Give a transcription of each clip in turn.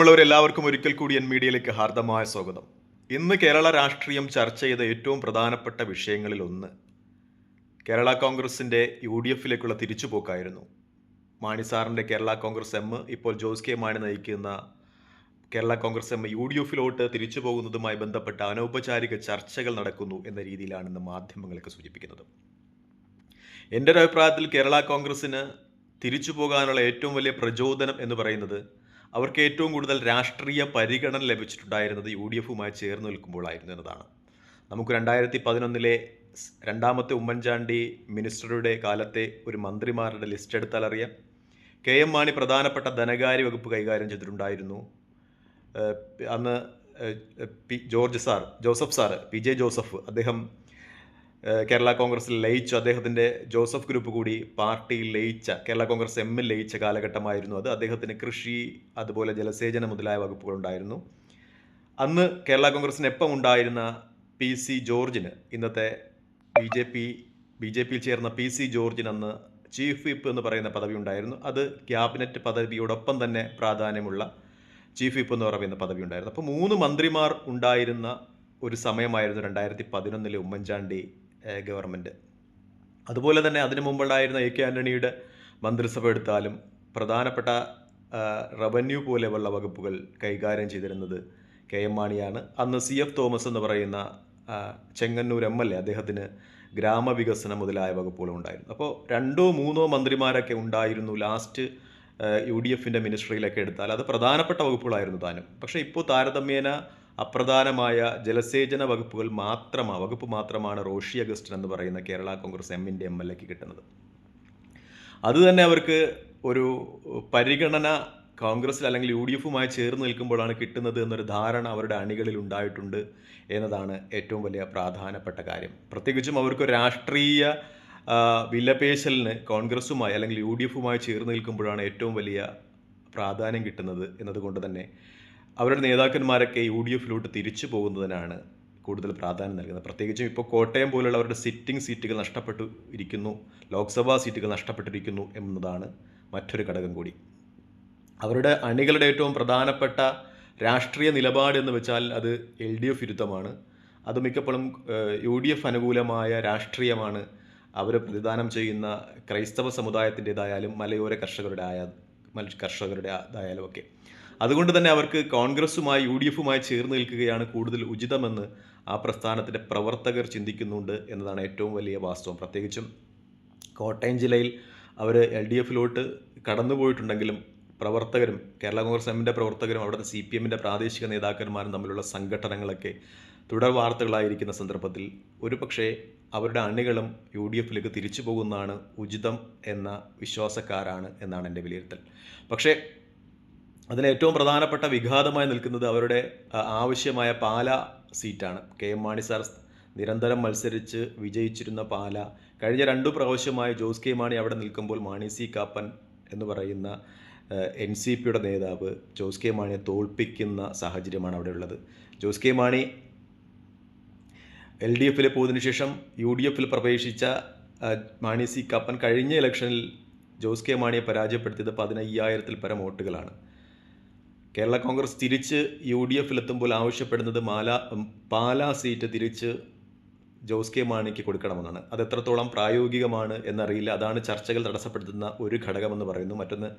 ഉള്ളവരെല്ലാവർക്കും ഒരിക്കൽ കൂടി എൻ മീഡിയയിലേക്ക് ഹാർദമായ സ്വാഗതം. ഇന്ന് കേരള രാഷ്ട്രീയം ചർച്ച ചെയ്ത ഏറ്റവും പ്രധാനപ്പെട്ട വിഷയങ്ങളിൽ ഒന്ന് കേരള കോൺഗ്രസിന്റെ യു ഡി എഫിലേക്കുള്ള തിരിച്ചുപോക്കായിരുന്നു. മാണി സാറിന്റെ കേരള കോൺഗ്രസ് എം ഇപ്പോൾ ജോസ് കെ മാണി നയിക്കുന്ന Kerala Congress M U D എഫിലോട്ട് തിരിച്ചു പോകുന്നതുമായി ബന്ധപ്പെട്ട അനൗപചാരിക ചർച്ചകൾ നടക്കുന്നു എന്ന രീതിയിലാണ് ഇന്ന് മാധ്യമങ്ങളൊക്കെ സൂചിപ്പിക്കുന്നത്. എന്റെ ഒരു അഭിപ്രായത്തിൽ കേരള കോൺഗ്രസ്സിന് തിരിച്ചു പോകാനുള്ള ഏറ്റവും വലിയ പ്രചോദനം എന്ന് പറയുന്നത് അവർക്ക് ഏറ്റവും കൂടുതൽ രാഷ്ട്രീയ പരിഗണന ലഭിച്ചിട്ടുണ്ടായിരുന്നത് യു ഡി എഫുമായി ചേർന്ന് നിൽക്കുമ്പോഴായിരുന്നു എന്നതാണ്. നമുക്ക് രണ്ടായിരത്തി പതിനൊന്നിലെ രണ്ടാമത്തെ ഉമ്മൻചാണ്ടി മിനിസ്റ്ററുടെ കാലത്തെ ഒരു മന്ത്രിമാരുടെ ലിസ്റ്റ് എടുത്താൽ അറിയാം. കെ എം മാണി പ്രധാനപ്പെട്ട ധനകാര്യ വകുപ്പ് കൈകാര്യം ചെയ്തിട്ടുണ്ടായിരുന്നു. അന്ന് P George sir Joseph sir P J Joseph അദ്ദേഹം കേരള കോൺഗ്രസിൽ ലയിച്ചു. അദ്ദേഹത്തിന്റെ ജോസഫ് ഗ്രൂപ്പ് കൂടി പാർട്ടിയിൽ ലയിച്ച കേരള കോൺഗ്രസ് എമ്മിൽ ലയിച്ച കാലഘട്ടമായിരുന്നു അത്. അദ്ദേഹത്തിന് കൃഷി അതുപോലെ ജലസേചന മുതലായ വകുപ്പുകളുണ്ടായിരുന്നു അന്ന് കേരള കോൺഗ്രസിന് എപ്പം ഉണ്ടായിരുന്ന പി സി ജോർജിന് ഇന്നത്തെ B J P B J പിയിൽ ചേർന്ന പി സി ജോർജിന് അന്ന് ചീഫ് വിപ്പ് എന്ന് പറയുന്ന പദവി ഉണ്ടായിരുന്നു. അത് ക്യാബിനറ്റ് പദവിയോടൊപ്പം തന്നെ പ്രാധാന്യമുള്ള ചീഫ് വിപ്പ് എന്ന് പറയുന്ന പദവി ഉണ്ടായിരുന്നു. അപ്പോൾ മൂന്ന് മന്ത്രിമാർ ഉണ്ടായിരുന്ന ഒരു സമയമായിരുന്നു രണ്ടായിരത്തി പതിനൊന്നിലെ ഉമ്മൻചാണ്ടി ഗവൺമെന്റ് അതുപോലെ തന്നെ അതിനു മുമ്പുണ്ടായിരുന്ന എ കെ ആന്റണിയുടെ മന്ത്രിസഭ എടുത്താലും പ്രധാനപ്പെട്ട റവന്യൂ പോലെയുള്ള വകുപ്പുകൾ കൈകാര്യം ചെയ്തിരുന്നത് കെ എം മാണിയാണ്. അന്ന് സി എഫ് തോമസ് എന്ന് പറയുന്ന ചെങ്ങന്നൂർ എം എൽ എ അദ്ദേഹത്തിന് ഗ്രാമവികസനം മുതലായ വകുപ്പുകളും ഉണ്ടായിരുന്നു. അപ്പോൾ രണ്ടോ മൂന്നോ മന്ത്രിമാരൊക്കെ ഉണ്ടായിരുന്നു ലാസ്റ്റ് യു ഡി എഫിന്റെ മിനിസ്ട്രിയിലൊക്കെ എടുത്താൽ. അത് പ്രധാനപ്പെട്ട വകുപ്പുകളായിരുന്നു താനും. പക്ഷേ ഇപ്പോൾ താരതമ്യേന അപ്രധാനമായ ജലസേചന വകുപ്പുകൾ മാത്രമാണ് വകുപ്പ് മാത്രമാണ് റോഷി അഗസ്റ്റിൻ എന്ന് പറയുന്ന കേരള കോൺഗ്രസ് എമ്മിന്റെ എം എൽ എക്ക് കിട്ടുന്നത്. അതുതന്നെ അവർക്ക് ഒരു പരിഗണന കോൺഗ്രസ്സിൽ അല്ലെങ്കിൽ യു ഡി എഫുമായി ചേർന്ന് നിൽക്കുമ്പോഴാണ് കിട്ടുന്നത് എന്നൊരു ധാരണ അവരുടെ അണികളിൽ ഉണ്ടായിട്ടുണ്ട് എന്നതാണ് ഏറ്റവും വലിയ പ്രാധാനപ്പെട്ട കാര്യം. പ്രത്യേകിച്ചും അവർക്ക് രാഷ്ട്രീയ വിലപേശലിന് കോൺഗ്രസുമായി അല്ലെങ്കിൽ യു ഡി എഫുമായി ചേർന്ന് നിൽക്കുമ്പോഴാണ് ഏറ്റവും വലിയ പ്രാധാന്യം കിട്ടുന്നത് എന്നതുകൊണ്ട് തന്നെ അവരുടെ നേതാക്കന്മാരൊക്കെ യു ഡി എഫിലോട്ട് തിരിച്ചു പോകുന്നതിനാണ് കൂടുതൽ പ്രാധാന്യം നൽകുന്നത്. പ്രത്യേകിച്ചും ഇപ്പോൾ കോട്ടയം പോലുള്ള അവരുടെ സിറ്റിംഗ് സീറ്റുകൾ നഷ്ടപ്പെട്ടു ഇരിക്കുന്നു ലോക്സഭാ സീറ്റുകൾ നഷ്ടപ്പെട്ടിരിക്കുന്നു എന്നതാണ് മറ്റൊരു ഘടകം കൂടി. അവരുടെ അണികളുടെ ഏറ്റവും പ്രധാനപ്പെട്ട രാഷ്ട്രീയ നിലപാട് എന്ന് വെച്ചാൽ അത് എൽ ഡി എഫ് വിരുദ്ധമാണ്. അത് മിക്കപ്പോഴും യു ഡി എഫ് അനുകൂലമായ രാഷ്ട്രീയമാണ്. അവർ പ്രതിദാനം ചെയ്യുന്ന ക്രൈസ്തവ സമുദായത്തിന്റെതായാലും മലയോര കർഷകരുടെ ആയ കർഷകരുടെ ആയാലും ഒക്കെ അതുകൊണ്ട് തന്നെ അവർക്ക് കോൺഗ്രസുമായി യു ഡി എഫുമായി ചേർന്ന് നിൽക്കുകയാണ് കൂടുതൽ ഉചിതമെന്ന് ആ പ്രസ്ഥാനത്തിന്റെ പ്രവർത്തകർ ചിന്തിക്കുന്നുണ്ട് എന്നതാണ് ഏറ്റവും വലിയ വാസ്തവം. പ്രത്യേകിച്ചും കോട്ടയം ജില്ലയിൽ അവർ എൽ ഡി എഫിലോട്ട് കടന്നുപോയിട്ടുണ്ടെങ്കിലും പ്രവർത്തകരും കേരള കോൺഗ്രസ് എമ്മിന്റെ പ്രവർത്തകരും അവിടുത്തെ സി പി എമ്മിന്റെ പ്രാദേശിക നേതാക്കന്മാരും തമ്മിലുള്ള സംഘടനകളൊക്കെ തുടർ വാർത്തകളായിരിക്കുന്ന സന്ദർഭത്തിൽ ഒരു പക്ഷേ അവരുടെ അണികളും യു ഡി എഫിലേക്ക് തിരിച്ചു പോകുന്നതാണ് ഉചിതം എന്ന വിശ്വാസക്കാരാണ് എന്നാണ് എന്റെ വിലയിരുത്തൽ. പക്ഷേ അതിൽ ഏറ്റവും പ്രധാനപ്പെട്ട വിഘാതമായി നിൽക്കുന്നത് അവരുടെ ആവശ്യമായ പാല സീറ്റാണ്. കെ എം മാണി സാർ നിരന്തരം മത്സരിച്ച് വിജയിച്ചിരുന്ന പാല. കഴിഞ്ഞ രണ്ടു പ്രാവശ്യമായി ജോസ് കെ മാണി അവിടെ നിൽക്കുമ്പോൾ മാണി സി കാപ്പൻ എന്ന് പറയുന്ന എൻ സി പിയുടെ നേതാവ് ജോസ് കെ മാണിയെ തോൽപ്പിക്കുന്ന സാഹചര്യമാണ് അവിടെ ഉള്ളത്. Jose K Mani L D എഫിൽ പോയതിനു ശേഷം യു ഡി എഫിൽ പ്രവേശിച്ച മാണി സി കാപ്പൻ കഴിഞ്ഞ ഇലക്ഷനിൽ ജോസ് കെ മാണിയെ പരാജയപ്പെടുത്തിയത് പതിനയ്യായിരത്തിൽ പരം വോട്ടുകളാണ്. കേരള കോൺഗ്രസ് തിരിച്ച് യു ഡി എഫിലെത്തുമ്പോൾ ആവശ്യപ്പെടുന്നത് മാല പാലാ സീറ്റ് തിരിച്ച് ജോസ് കെ മാണിക്ക് കൊടുക്കണമെന്നാണ്. അത് എത്രത്തോളം പ്രായോഗികമാണ് എന്നറിയില്ല. അതാണ് ചർച്ചകൾ തടസ്സപ്പെടുത്തുന്ന ഒരു ഘടകമെന്ന് പറയുന്നു. മറ്റൊന്ന്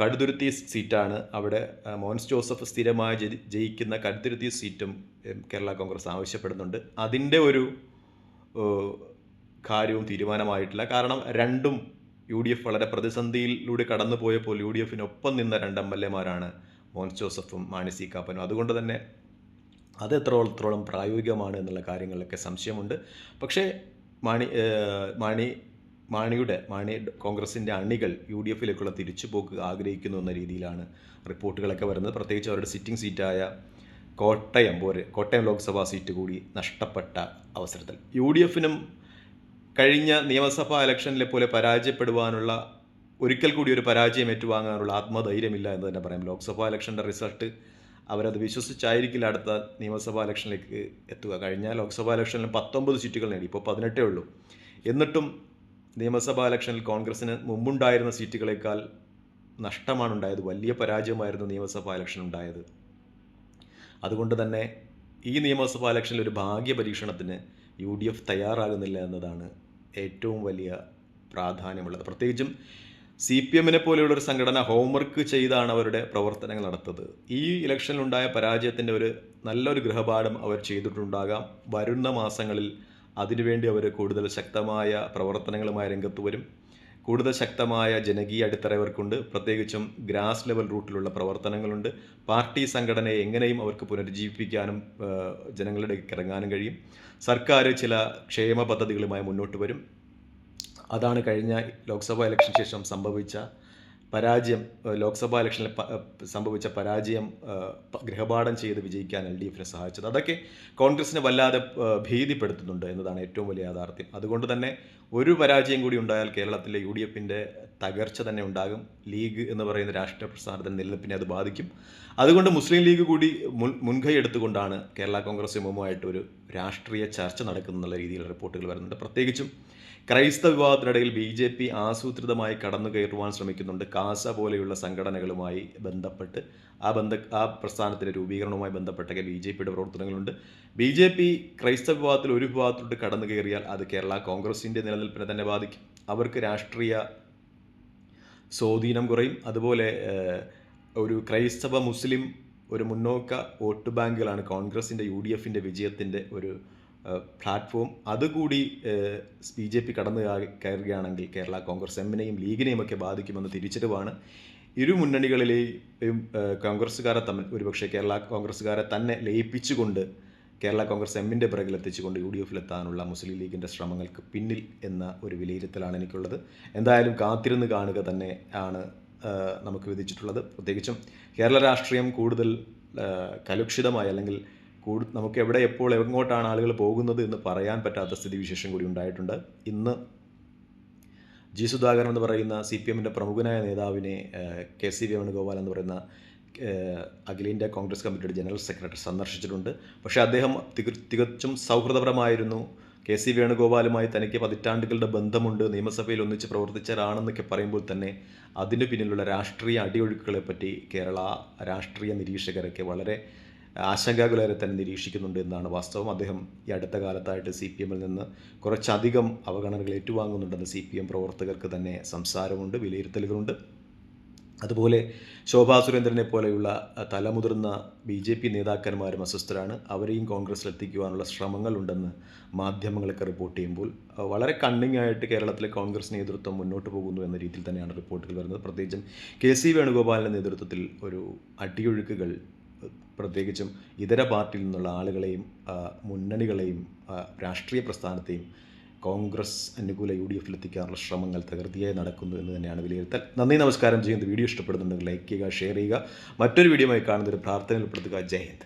കടുതുരുത്തി സീറ്റാണ്. അവിടെ മോൻസ് ജോസഫ് സ്ഥിരമായി ജയിക്കുന്ന കടുതുരുത്തി സീറ്റും കേരള കോൺഗ്രസ് ആവശ്യപ്പെടുന്നുണ്ട്. അതിന്റെ ഒരു കാര്യവും തീരുമാനമായിട്ടില്ല. കാരണം രണ്ടും യു ഡി എഫ് വളരെ പ്രതിസന്ധിയിലൂടെ കടന്നുപോയപ്പോൾ യു ഡി എഫിനൊപ്പം നിന്ന രണ്ട് എം എൽ എമാരാണ് മോൻസ് ജോസഫും മാണി സി കാപ്പനും. അതുകൊണ്ട് തന്നെ അത് എത്രത്തോളം പ്രായോഗികമാണ് എന്നുള്ള കാര്യങ്ങളിലൊക്കെ സംശയമുണ്ട്. പക്ഷേ മാണി മാണി മാണിയുടെ മാണി കോൺഗ്രസിന്റെ അണികൾ യു ഡി എഫിലേക്കുള്ള തിരിച്ചുപോക്ക് ആഗ്രഹിക്കുന്നു എന്ന രീതിയിലാണ് റിപ്പോർട്ടുകളൊക്കെ വരുന്നത്. പ്രത്യേകിച്ച് അവരുടെ സിറ്റിംഗ് സീറ്റായ കോട്ടയം പോരെ കോട്ടയം ലോക്സഭാ സീറ്റ് കൂടി നഷ്ടപ്പെട്ട അവസരത്തിൽ. യു ഡി എഫിനും കഴിഞ്ഞ നിയമസഭാ ഇലക്ഷനിലെ പോലെ പരാജയപ്പെടുവാനുള്ള ഒരിക്കൽ കൂടി ഒരു പരാജയം ഏറ്റുവാങ്ങാനുള്ള ആത്മധൈര്യമില്ല എന്ന് തന്നെ പറയാം. ലോക്സഭാ ഇലക്ഷന്റെ റിസൾട്ട് അവരത് വിശ്വസിച്ചായിരിക്കില്ല അടുത്ത നിയമസഭാ ഇലക്ഷനിലേക്ക് എത്തുക. കഴിഞ്ഞ ലോക്സഭാ ഇലക്ഷനിൽ പത്തൊമ്പത് സീറ്റുകൾ നേടി. ഇപ്പോൾ പതിനെട്ടേ ഉള്ളൂ. എന്നിട്ടും നിയമസഭാ ഇലക്ഷനിൽ കോൺഗ്രസ്സിന് മുമ്പുണ്ടായിരുന്ന സീറ്റുകളേക്കാൾ നഷ്ടമാണ് ഉണ്ടായത് വലിയ പരാജയമായിരുന്നു നിയമസഭാ ഇലക്ഷൻ ഉണ്ടായത് അതുകൊണ്ട് തന്നെ ഈ നിയമസഭാ ഇലക്ഷനിൽ ഒരു ഭാഗ്യ പരീക്ഷണത്തിന് യു ഡി എഫ് തയ്യാറാകുന്നില്ല എന്നതാണ് ഏറ്റവും വലിയ പ്രാധാന്യമുള്ളത്. പ്രത്യേകിച്ചും സി പി എമ്മിനെ പോലെയുള്ള ഒരു സംഘടന ഹോംവർക്ക് ചെയ്താണ് അവരുടെ പ്രവർത്തനങ്ങൾ നടത്തുന്നത്. ഈ ഇലക്ഷനിലുണ്ടായ പരാജയത്തിന്റെ ഒരു നല്ലൊരു ഗൃഹപാഠം അവർ ചെയ്തിട്ടുണ്ടാകാം. വരുന്ന മാസങ്ങളിൽ അതിനുവേണ്ടി അവർ കൂടുതൽ ശക്തമായ പ്രവർത്തനങ്ങളുമായി രംഗത്ത് വരും. കൂടുതൽ ശക്തമായ ജനകീയ അടിത്തറ ഇവർക്കുണ്ട്. പ്രത്യേകിച്ചും ഗ്രാസ് ലെവൽ റൂട്ടിലുള്ള പ്രവർത്തനങ്ങളുണ്ട്. പാർട്ടി സംഘടനയെ എങ്ങനെയും അവർക്ക് പുനരുജ്ജീവിപ്പിക്കാനും ജനങ്ങളുടെ ഇറങ്ങാനും കഴിയും. സർക്കാർ ചില ക്ഷേമ പദ്ധതികളുമായി മുന്നോട്ട് വരും. അതാണ് കഴിഞ്ഞ ലോക്സഭാ ഇലക്ഷന് ശേഷം സംഭവിച്ച പരാജയം ലോക്സഭാ ഇലക്ഷനിൽ സംഭവിച്ച പരാജയം ഗൃഹപാഠം ചെയ്ത് വിജയിക്കാൻ എൽ ഡി എഫിനെ സഹായിച്ചത്. അതൊക്കെ കോൺഗ്രസിനെ വല്ലാതെ ഭീതിപ്പെടുത്തുന്നുണ്ട് എന്നതാണ് ഏറ്റവും വലിയ യാഥാർത്ഥ്യം. അതുകൊണ്ട് തന്നെ ഒരു പരാജയം കൂടി ഉണ്ടായാൽ കേരളത്തിലെ യു ഡി എഫിന്റെ തകർച്ച തന്നെ ഉണ്ടാകും. ലീഗ് എന്ന് പറയുന്ന രാഷ്ട്രീയ പ്രസ്ഥാനത്തിന്റെ നിലനിൽപ്പിനെ അത് ബാധിക്കും. അതുകൊണ്ട് മുസ്ലിം ലീഗ് കൂടി മുൻ മുൻകൈ എടുത്തുകൊണ്ടാണ് കേരള കോൺഗ്രസ് എമ്മുമായിട്ട് ഒരു രാഷ്ട്രീയ ചർച്ച നടക്കുന്നുള്ള രീതിയിൽ റിപ്പോർട്ടുകൾ വരുന്നുണ്ട് പ്രത്യേകിച്ചും ക്രൈസ്തവ വിഭാഗത്തിനിടയിൽ ബി ജെ പി ആസൂത്രിതമായി കടന്നു കയറുവാൻ ശ്രമിക്കുന്നുണ്ട്. കാസ പോലെയുള്ള സംഘടനകളുമായി ബന്ധപ്പെട്ട് ആ ബന്ധ ആ പ്രസ്ഥാനത്തിന്റെ രൂപീകരണവുമായി ബന്ധപ്പെട്ടൊക്കെ ബി ജെ പിയുടെ പ്രവർത്തനങ്ങളുണ്ട്. ബി ജെ പി ക്രൈസ്തവ വിഭാഗത്തിൽ ഒരു വിഭാഗത്തിലോട്ട് കടന്നു കയറിയാൽ അത് കേരള കോൺഗ്രസിന്റെ നിലനിൽപ്പിനെ തന്നെ ബാധിക്കും. അവർക്ക് രാഷ്ട്രീയ സ്വാധീനം കുറയും. അതുപോലെ ഒരു ക്രൈസ്തവ മുസ്ലിം ഒരു മുന്നോക്ക വോട്ട് ബാങ്കുകളാണ് കോൺഗ്രസിന്റെ യു ഡി എഫിന്റെ വിജയത്തിന്റെ ഒരു പ്ലാറ്റ്ഫോം അതുകൂടി ബി ജെ പി കടന്നു കയ- കയറുകയാണെങ്കിൽ കേരള കോൺഗ്രസ് എമ്മിനെയും ലീഗിനെയും ഒക്കെ ബാധിക്കുമെന്ന് തിരിച്ചറിവാണ്. ഇരു മുന്നണികളിലെയും കോൺഗ്രസ്സുകാരെ തമ്മിൽ ഒരുപക്ഷെ കേരള കോൺഗ്രസ്സുകാരെ തന്നെ ലയിപ്പിച്ചുകൊണ്ട് കേരള കോൺഗ്രസ് എമ്മിന്റെ പിറകിൽ എത്തിച്ചുകൊണ്ട് യു ഡി എഫിലെത്താനുള്ള മുസ്ലിം ലീഗിന്റെ ശ്രമങ്ങൾക്ക് പിന്നിൽ എന്ന ഒരു വിലയിരുത്തലാണ് എനിക്കുള്ളത്. എന്തായാലും കാത്തിരുന്ന് കാണുക തന്നെ ആണ് നമുക്ക് വിധിച്ചിട്ടുള്ളത്. പ്രത്യേകിച്ചും കേരള രാഷ്ട്രീയം കൂടുതൽ കലുഷിതമായി അല്ലെങ്കിൽ നമുക്ക് എവിടെ എപ്പോൾ എങ്ങോട്ടാണ് ആളുകൾ പോകുന്നത് എന്ന് പറയാൻ പറ്റാത്ത സ്ഥിതിവിശേഷം കൂടി ഉണ്ടായിട്ടുണ്ട്. ഇന്ന് ജി സുധാകരൻ എന്ന് പറയുന്ന സി പി എമ്മിന്റെ പ്രമുഖനായ നേതാവിനെ കെ സി വേണുഗോപാൽ എന്ന് പറയുന്ന അഖിലേന്ത്യാ കോൺഗ്രസ് കമ്മിറ്റിയുടെ ജനറൽ സെക്രട്ടറി സന്ദർശിച്ചിട്ടുണ്ട്. പക്ഷേ അദ്ദേഹം തിക- തികച്ചും സൗഹൃദപരമായിരുന്നു. കെ സി വേണുഗോപാലുമായി തനിക്ക് പതിറ്റാണ്ടുകളുടെ ബന്ധമുണ്ട്. നിയമസഭയിൽ ഒന്നിച്ച് പ്രവർത്തിച്ചവരാണെന്നൊക്കെ പറയുമ്പോൾ തന്നെ അതിന് പിന്നിലുള്ള രാഷ്ട്രീയ അടിയൊഴുക്കുകളെപ്പറ്റി കേരള രാഷ്ട്രീയ നിരീക്ഷകരൊക്കെ വളരെ ആശങ്കാകുലരെ തന്നെ നിരീക്ഷിക്കുന്നുണ്ട് എന്നാണ് വാസ്തവം. അദ്ദേഹം ഈ അടുത്ത കാലത്തായിട്ട് സി പി എമ്മിൽ നിന്ന് കുറച്ചധികം അവഗണനകൾ ഏറ്റുവാങ്ങുന്നുണ്ടെന്ന് സി പി എം പ്രവർത്തകർക്ക് തന്നെ സംസാരമുണ്ട് വിലയിരുത്തലുകളുണ്ട്. അതുപോലെ ശോഭാ സുരേന്ദ്രനെ പോലെയുള്ള തലമുതിർന്ന ബി ജെ പി നേതാക്കന്മാരും അസ്വസ്ഥരാണ്. അവരെയും കോൺഗ്രസ്സിലെത്തിക്കുവാനുള്ള ശ്രമങ്ങളുണ്ടെന്ന് മാധ്യമങ്ങളൊക്കെ റിപ്പോർട്ട് ചെയ്യുമ്പോൾ വളരെ കണ്ണിങ് ആയിട്ട് കേരളത്തിലെ കോൺഗ്രസ് നേതൃത്വം മുന്നോട്ട് പോകുന്നു എന്ന രീതിയിൽ തന്നെയാണ് റിപ്പോർട്ടുകൾ വരുന്നത്. പ്രത്യേകിച്ചും കെ സി വേണുഗോപാലിന്റെ നേതൃത്വത്തിൽ ഒരു അടിയൊഴുക്കുകൾ പ്രത്യേകിച്ചും ഇതര പാർട്ടിയിൽ നിന്നുള്ള ആളുകളെയും മുന്നണികളെയും രാഷ്ട്രീയ പ്രസ്ഥാനത്തെയും കോൺഗ്രസ് അനുകൂല യു ഡി എഫിൽ എത്തിക്കാനുള്ള ശ്രമങ്ങൾ തകൃതിയായി നടക്കുന്നു എന്ന് തന്നെയാണ് വിലയിരുത്തൽ. നന്ദി നമസ്കാരം. ചെയ്യുന്നത് വീഡിയോ ഇഷ്ടപ്പെടുന്നുണ്ടെങ്കിൽ ലൈക്ക് ചെയ്യുക ഷെയർ ചെയ്യുക. മറ്റൊരു വീഡിയോയുമായി കാണുന്നൊരു പ്രാർത്ഥനയിൽ ഉൾപ്പെടുത്തുക. ജയ് ഹിന്ദ്.